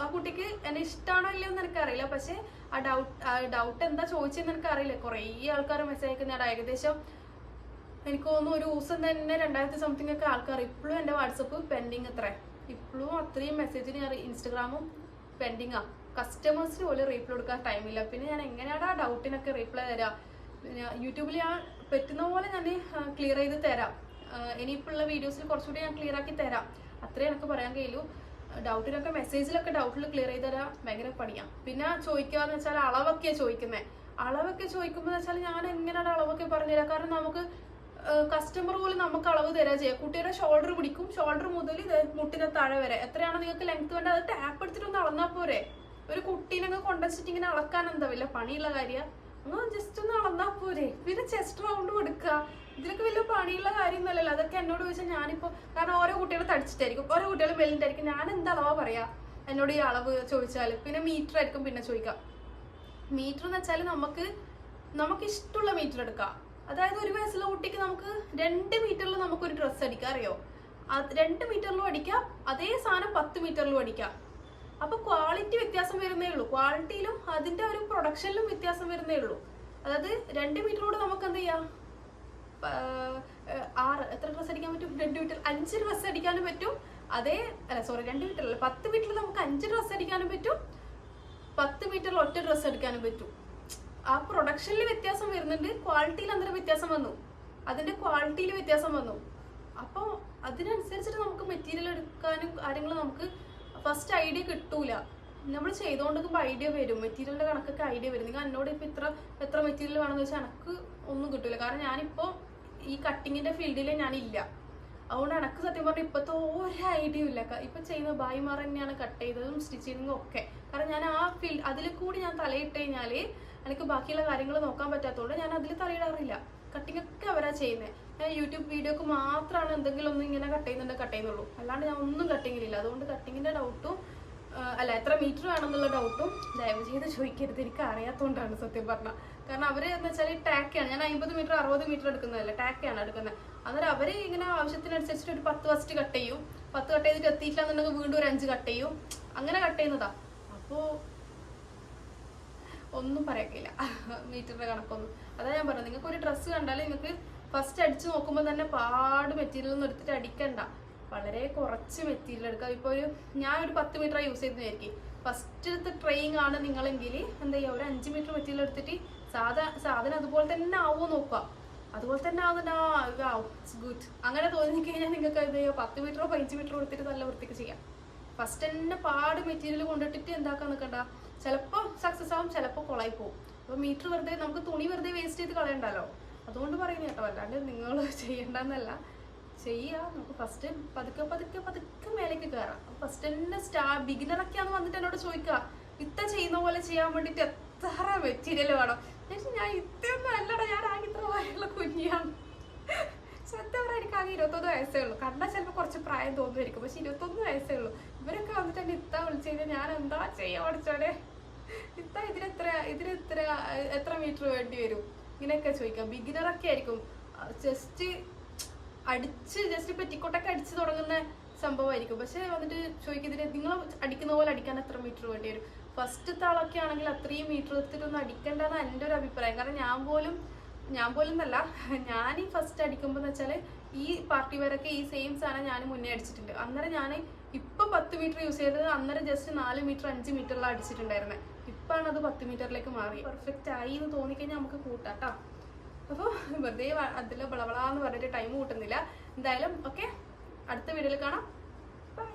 ആ- കുട്ടിക്ക് എന്നെ ഇഷ്ടമാണോ ഇല്ലയോ എന്ന് എനിക്കറിയില്ല. പക്ഷേ ആ ഡൗട്ട് ആ ഡൗട്ട് എന്താ ചോദിച്ചതെന്ന് എനിക്കറിയില്ല. കുറേ ആൾക്കാർ മെസ്സേജ് അയക്കുന്നതാണ് ഏകദേശം എനിക്ക് തോന്നുന്നു ഒരു ദിവസം തന്നെ രണ്ടായിരത്തി സംതിങ് ഒക്കെ ആൾക്കാർ ഇപ്പോഴും എന്റെ വാട്സപ്പ് പെൻഡിങ് അത്ര. ഇപ്പോഴും അത്രയും മെസ്സേജിന് ഞാൻ ഇൻസ്റ്റഗ്രാമും പെൻഡിങ്ങാ കസ്റ്റമേഴ്സിന് പോലും റീപ്ലൈ കൊടുക്കാൻ ടൈമില്ല പിന്നെ ഞാൻ എങ്ങനെയാണ് ആ ഡൗട്ടിനൊക്കെ റീപ്ലൈ തരാം? യൂട്യൂബിൽ ഞാൻ പറ്റുന്ന പോലെ ഞാൻ ക്ലിയർ ചെയ്ത് തരാം. ആഹ് ഇനിയിപ്പുള്ള വീഡിയോസിൽ കുറച്ചുകൂടി ഞാൻ ക്ലിയർ ആക്കി തരാം. അത്രേ എനിക്ക് പറയാൻ കഴിയൂ ഡൗട്ടിനൊക്കെ മെസ്സേജിലൊക്കെ ഡൗട്ടിൽ ക്ലിയർ ചെയ്ത് തരാം. ഭയങ്കര പണിയാണ് പിന്നെ ചോദിക്കാന്ന് വെച്ചാൽ അളവൊക്കെയാണ് ചോദിക്കുന്നത് അളവൊക്കെ ചോദിക്കുമ്പോൾ വെച്ചാൽ ഞാൻ എങ്ങനെയാണ് അളവൊക്കെ പറഞ്ഞുതരാം കാരണം നമുക്ക് കസ്റ്റമർ പോലും നമുക്ക് അളവ് തരാ ചെയ്യുക കുട്ടിയുടെ ഷോൾഡർ പിടിക്കും. ഷോൾഡർ മുതൽ ഇത് മുട്ടിന്റെ താഴെ വരെ. എത്രയാണോ നിങ്ങൾക്ക് ലെങ്ത് വേണ്ടത്? അത് ടാപ്പ് എടുത്തിട്ടൊന്ന് അളന്നാ പോരെ. ഒരു കുട്ടീനൊക്കെ കൊണ്ടുവച്ചിട്ട് ഇങ്ങനെ അളക്കാൻ എന്താ പണിയുള്ള കാര്യ? ജസ്റ്റ് ഒന്ന് അളന്നാ പോരെ. പിന്നെ ചെസ്റ്റ് റൗണ്ട് എടുക്കുക ഇതിലൊക്കെ വലിയ പണിയുള്ള കാര്യമൊന്നുമല്ലല്ലോ. അതൊക്കെ എന്നോട് ചോദിച്ചാൽ ഞാനിപ്പോ കാരണം ഓരോ കുട്ടികൾ തടിച്ചിട്ടായിരിക്കും. ഓരോ കുട്ടികൾ വെല്ലിട്ടായിരിക്കും ഞാൻ എന്താ അളവാ പറയാ? എന്നോട് ഈ അളവ് ചോദിച്ചാൽ പിന്നെ മീറ്റർ ആയിരിക്കും പിന്നെ ചോദിക്കാം. മീറ്റർ എന്ന് വെച്ചാൽ നമുക്ക് നമുക്ക് ഇഷ്ടമുള്ള മീറ്റർ എടുക്കാം. അതായത് ഒരു വയസ്സുള്ള കുട്ടിക്ക് നമുക്ക് രണ്ട് മീറ്ററിൽ നമുക്ക് ഒരു ഡ്രസ്സ് അടിക്കാം അറിയോ? രണ്ട് മീറ്ററിലും അടിക്കാം. അതേ സാധനം പത്ത് മീറ്ററിലും അടിക്കാം. അപ്പൊ ക്വാളിറ്റി വ്യത്യാസം വരുന്നേ ഉള്ളൂ. ക്വാളിറ്റിയിലും അതിന്റെ ഒരു പ്രൊഡക്ഷനിലും വ്യത്യാസം വരുന്നേ ഉള്ളൂ. അതായത് രണ്ട് മീറ്ററോട് നമുക്ക് എന്ത് ചെയ്യാം? ആറ് എത്ര ഡ്രസ്സ് അടിക്കാൻ പറ്റും? രണ്ട് മീറ്റർ അഞ്ച് ഡ്രസ്സ് അടിക്കാനും പറ്റും. അതേ അല്ല സോറി രണ്ട് മീറ്റർ അല്ല. പത്ത് മീറ്ററിൽ നമുക്ക് അഞ്ച് ഡ്രസ്സ് അടിക്കാനും പറ്റും. പത്ത് മീറ്ററിൽ ഒറ്റ ഡ്രസ്സ് എടുക്കാനും പറ്റും. ആ പ്രൊഡക്ഷനിൽ വ്യത്യാസം വരുന്നുണ്ട്. ക്വാളിറ്റിയിൽ അന്നേരം വ്യത്യാസം വന്നു. അതിന്റെ ക്വാളിറ്റിയിൽ വ്യത്യാസം വന്നു. അപ്പോൾ അതിനനുസരിച്ചിട്ട് നമുക്ക് മെറ്റീരിയൽ എടുക്കാനും കാര്യങ്ങളും നമുക്ക് ഫസ്റ്റ് ഐഡിയ കിട്ടൂല. നമ്മൾ ചെയ്തുകൊണ്ടിരിക്കുമ്പോൾ ഐഡിയ വരും. മെറ്റീരിയലിന്റെ കണക്കൊക്കെ ഐഡിയ വരും. നിങ്ങൾ എന്നോട് ഇപ്പൊ ഇത്ര എത്ര മെറ്റീരിയൽ വേണമെന്ന് വെച്ചാൽ എനിക്ക് ഒന്നും കിട്ടൂല. കാരണം ഞാനിപ്പോ ഈ കട്ടിങ്ങിന്റെ ഫീൽഡിൽ ഞാനില്ല. അതുകൊണ്ട് എനക്ക് സത്യം പറഞ്ഞാൽ ഇപ്പോഴത്തെ ഒരു ഐഡിയ ഇല്ല. ഇപ്പൊ ചെയ്യുന്ന ബായിമാർ തന്നെയാണ് കട്ട് ചെയ്തതും സ്റ്റിച്ച് ചെയ്തതും ഒക്കെ. കാരണം ഞാൻ ആ ഫീൽഡ് അതിൽ കൂടി ഞാൻ തലയിട്ട് കഴിഞ്ഞാൽ എനിക്ക് ബാക്കിയുള്ള കാര്യങ്ങൾ നോക്കാൻ പറ്റാത്തതുകൊണ്ട് ഞാൻ അതിൽ തലയിടാറില്ല. കട്ടിംഗ് ഒക്കെ അവരാ ചെയ്യുന്നത് ഞാൻ യൂട്യൂബ് വീഡിയോക്ക് മാത്രമാണ് എന്തെങ്കിലും ഒന്നും ഇങ്ങനെ കട്ട് ചെയ്യുന്നുണ്ട് കട്ട് ചെയ്യുന്നുള്ളൂ. അല്ലാണ്ട് ഞാൻ ഒന്നും കട്ടിങ്ങിലില്ല അതുകൊണ്ട് കട്ടിങ്ങിന്റെ ഡൗട്ടും അല്ല എത്ര മീറ്റർ വേണമെന്നുള്ള ഡൗട്ടും ദയവ് ചെയ്ത് ചോദിക്കരുത്. എനിക്ക് അറിയാത്തതുകൊണ്ടാണ് സത്യം പറഞ്ഞാൽ കാരണം അവർ എന്ന് വെച്ചാൽ ടാക്കാണ് ഞാൻ അമ്പത് മീറ്റർ അറുപത് മീറ്റർ എടുക്കുന്നതല്ല? ടാക്കാണ് എടുക്കുന്നത് അന്നേരം അവർ ഇങ്ങനെ ആവശ്യത്തിനനുസരിച്ചിട്ട് ഒരു പത്ത് ഫസ്റ്റ് കട്ട് ചെയ്യും. പത്ത് കട്ട് ചെയ്തിട്ട് എത്തിയിട്ടില്ല എന്നുണ്ടെങ്കിൽ വീണ്ടും ഒരു അഞ്ച് കട്ട് ചെയ്യും. അങ്ങനെ കട്ട് ചെയ്യുന്നതാ. അപ്പോ ഒന്നും പറയാക്കില്ല മീറ്ററിന്റെ കണക്കൊന്നും. അതാ ഞാൻ പറഞ്ഞത്. നിങ്ങൾക്ക് ഒരു ഡ്രസ്സ് കണ്ടാൽ നിങ്ങൾക്ക് ഫസ്റ്റ് അടിച്ച് നോക്കുമ്പോൾ തന്നെ പാട് മെറ്റീരിയൽ ഒന്നും എടുത്തിട്ട് അടിക്കണ്ട. വളരെ കുറച്ച് മെറ്റീരിയൽ എടുക്കുക. ഇപ്പോൾ ഒരു ഞാൻ ഒരു പത്ത് മീറ്റർ യൂസ് ചെയ്തതായിരിക്കും ഫസ്റ്റത്തെ ട്രെയിൻ ആണ് നിങ്ങളെങ്കിൽ എന്താ ചെയ്യുക? ഒരു അഞ്ച് മീറ്റർ മെറ്റീരിയൽ എടുത്തിട്ട് സാധാ സാധനം അതുപോലെ തന്നെ ആവുമോ നോക്കുക. അതുപോലെ തന്നെ ആവുന്നുണ്ട് ആ ഗുഡ് അങ്ങനെ തോന്നി കഴിഞ്ഞാൽ നിങ്ങൾക്ക് എന്താ ചെയ്യുക? പത്ത് മീറ്ററോ പതിനഞ്ച് മീറ്ററോ എടുത്തിട്ട് നല്ല വൃത്തിക്ക് ചെയ്യാം. ഫസ്റ്റ് തന്നെ പാട് മെറ്റീരിയൽ കൊണ്ടിട്ടിട്ട് എന്താക്കാൻ നിൽക്കണ്ട ചിലപ്പോൾ സക്സസ് ആവും ചിലപ്പോൾ കൊളായി പോകും അപ്പോൾ മീറ്റർ വെറുതെ നമുക്ക് തുണി വെറുതെ വേസ്റ്റ് ചെയ്ത് കളയണ്ടല്ലോ? അതുകൊണ്ട് പറയുന്നത് കേട്ടോ അല്ലാണ്ട് നിങ്ങൾ ചെയ്യണ്ടെന്നല്ല. ചെയ്യുക നമുക്ക് ഫസ്റ്റ് പതുക്കെ പതുക്കെ പതുക്കെ മേലേക്ക് കയറാം ഫസ്റ്റ് തന്നെ സ്റ്റാ ബിഗിനറൊക്കെയാന്ന് വന്നിട്ട് എന്നോട് ചോദിക്കുക ഇത്ത ചെയ്യുന്ന പോലെ ചെയ്യാൻ വേണ്ടിയിട്ട് എത്ര മെറ്റീരിയൽ വേണം? ഞാൻ ചോദിച്ചു, ഞാൻ ഇത്രയൊന്നും അല്ലടാ ഞാൻ ആകെ ഇത്ര വയറുള്ള കുഞ്ഞിയാണ്. സത്യം പറഞ്ഞാൽ എനിക്ക് ആകെ ഇരുപത്തൊന്ന് വയസ്സേ ഉള്ളൂ. കണ്ടാൽ ചിലപ്പോൾ കുറച്ച് പ്രായം തോന്നുമായിരിക്കും പക്ഷെ ഇരുപത്തൊന്ന് വയസ്സേ ഉള്ളൂ ഇവരൊക്കെ വന്നിട്ട് എന്നെ ഇത്ത വിളിച്ചു കഴിഞ്ഞാൽ ഞാൻ എന്താ ചെയ്യാ പഠിച്ചോനെ? ഇത്ത ഇതിനെത്ര ഇതിനെത്ര എത്ര മീറ്റർ വേണ്ടി വരും? ഇങ്ങനെയൊക്കെ ചോദിക്കാം. ബിഗിനറൊക്കെ ആയിരിക്കും. ജസ്റ്റ് അടിച്ച് ജസ്റ്റ് പെറ്റിക്കോട്ടൊക്കെ അടിച്ച് തുടങ്ങുന്ന സംഭവമായിരിക്കും. പക്ഷെ വന്നിട്ട് ചോദിക്കുന്നതിന് നിങ്ങൾ അടിക്കുന്ന പോലെ അടിക്കാൻ എത്ര മീറ്റർ വേണ്ടി വരും? ഫസ്റ്റത്തെ ആളൊക്കെ ആണെങ്കിൽ അത്രയും മീറ്റർ എടുത്തിട്ടൊന്നും അടിക്കേണ്ടതാണ് എന്റെ ഒരു അഭിപ്രായം. കാരണം ഞാൻ പോലും ഞാൻ പോലും എന്നല്ല ഞാൻ ഈ ഫസ്റ്റ് അടിക്കുമ്പോൾ എന്ന് വെച്ചാൽ ഈ പാർട്ടി വരൊക്കെ ഈ സെയിം സാധനം ഞാൻ മുന്നേ അടിച്ചിട്ടുണ്ട്. അന്നേരം ഞാൻ ഇപ്പം പത്ത് മീറ്റർ യൂസ് ചെയ്തത് അന്നേരം ജസ്റ്റ് നാല് മീറ്റർ അഞ്ച് മീറ്ററിലാണ് അടിച്ചിട്ടുണ്ടായിരുന്നത് ഇപ്പാണ് അത് പത്ത് മീറ്ററിലേക്ക് മാറി. പെർഫെക്റ്റ് ആയി എന്ന് തോന്നിക്കഴിഞ്ഞാൽ നമുക്ക് കൂട്ടാം കേട്ടോ അപ്പോൾ വെറുതെ അതിൽ ബളബളാന്ന് പറഞ്ഞിട്ട് ടൈം കൂട്ടുന്നില്ല. എന്തായാലും ഓക്കെ അടുത്ത വീഡിയോയിൽ കാണാം. ബൈ